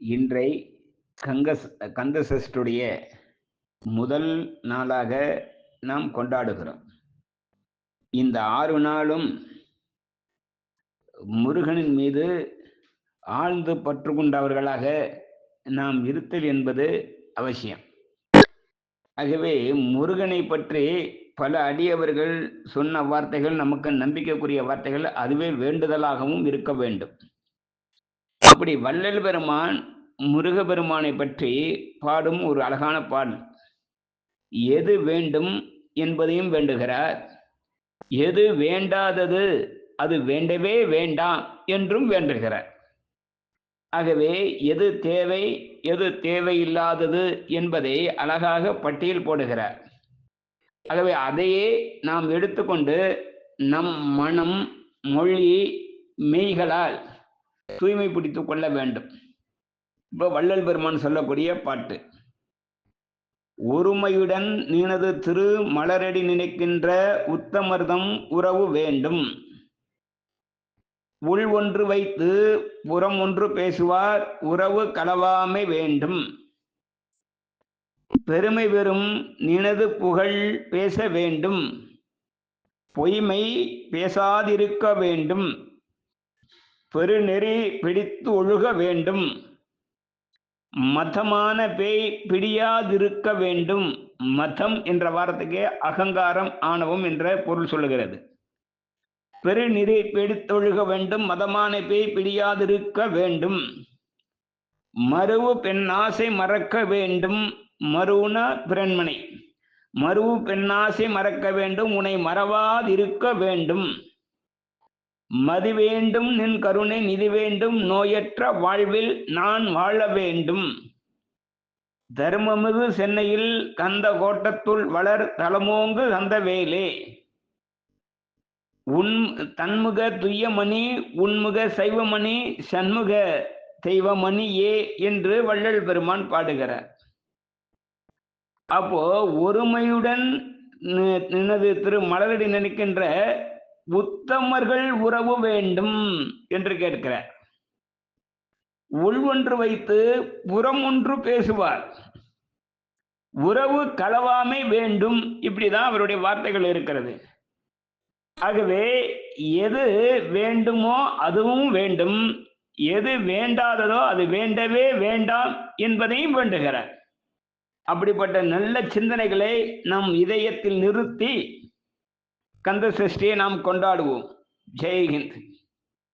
இன்றை கங்கஸ் கந்தசஷ்டுடைய முதல் நாளாக நாம் கொண்டாடுகிறோம். இந்த ஆறு நாளும் முருகனின் மீது ஆழ்ந்து பற்று கொண்டவர்களாக நாம் இருத்தல் என்பது அவசியம். ஆகவே முருகனை பற்றி பல அடியவர்கள் சொன்ன வார்த்தைகள் நமக்கு நம்பிக்கைக்குரிய வார்த்தைகள் அதுவே வேண்டுதலாகவும் இருக்க வேண்டும். அப்படி வள்ளல் பெருமான் முருகபெருமானை பற்றி பாடும் ஒரு அழகான பாடல். எது வேண்டும் என்பதையும் வேண்டுகிறார். எது வேண்டாதது அது வேண்டவே வேண்டாம் என்றும் வேண்டுகிறார். ஆகவே எது தேவை எது தேவையில்லாதது என்பதை அழகாக பட்டியல் போடுகிறார். ஆகவே அதையே நாம் எடுத்துக்கொண்டு நம் மனம் மொழி மெய்களால் தூய்மை பிடித்து கொள்ள வேண்டும். இப்போ வள்ளல் பெருமான் சொல்லக்கூடிய பாட்டு. ஒருமையுடன் நீனது திரு மலரடி நினைக்கின்ற உத்தமர்தம் உறவு வேண்டும். உள் ஒன்று வைத்து புறம் ஒன்று பேசுவார் உறவு கலவாமை வேண்டும். பெருமை பெறும் நினது புகழ் பேச வேண்டும். பொய்மை பேசாதிருக்க வேண்டும். பெருநெறி பிடித்து ஒழுக வேண்டும். மதமான பேய் பிடியாதிருக்க வேண்டும். மதம் என்ற வார்த்தைக்கே அகங்காரம் ஆணவம் என்ற பொருள் சொல்லுகிறது. பெருநிறை பிடித்தொழுக வேண்டும். மதமான பேய் பிடியாதிருக்க வேண்டும். மறுவு பெண்ணாசை மறக்க வேண்டும். மறுவுன பிறன்மனை. மறுவு பெண்ணாசை மறக்க வேண்டும். உன்னை மறவாதிருக்க வேண்டும். மதி வேண்டும் நின் கருணை நிதி வேண்டும் நோயற்ற வாழ்வில் நான் வாழ வேண்டும். தர்மமிகு சென்னையில் கந்த கோட்டத்துள் வளர் தலமோங்கு கந்த வேலே. உன் தன்முக துய்யமணி உன்முக சைவமணி சண்முக தெய்வமணி ஏ என்று வள்ளல் பெருமான் பாடுகிறார். அப்போ ஒருமையுடன் நினது திரு மலரடி நினைக்கின்ற உத்தமர்கள் உறவு வேண்டும் என்று கேட்கிறார் உள் ஒன்று வைத்து புறம் ஒன்று பேசுவார். உறவு களவாமை வேண்டும் இப்படிதான் அவருடைய வார்த்தைகள் இருக்கிறது. ஆகவே எது வேண்டுமோ அதுவும் வேண்டும். எது வேண்டாததோ அது வேண்டவே வேண்டாம் என்பதையும் வேண்டுகிறார். அப்படிப்பட்ட நல்ல சிந்தனைகளை நம் இதயத்தில் நிறுத்தி கந்த சஷ்டியை நாம் கொண்டாடுவோம். ஜெய்ஹிந்த்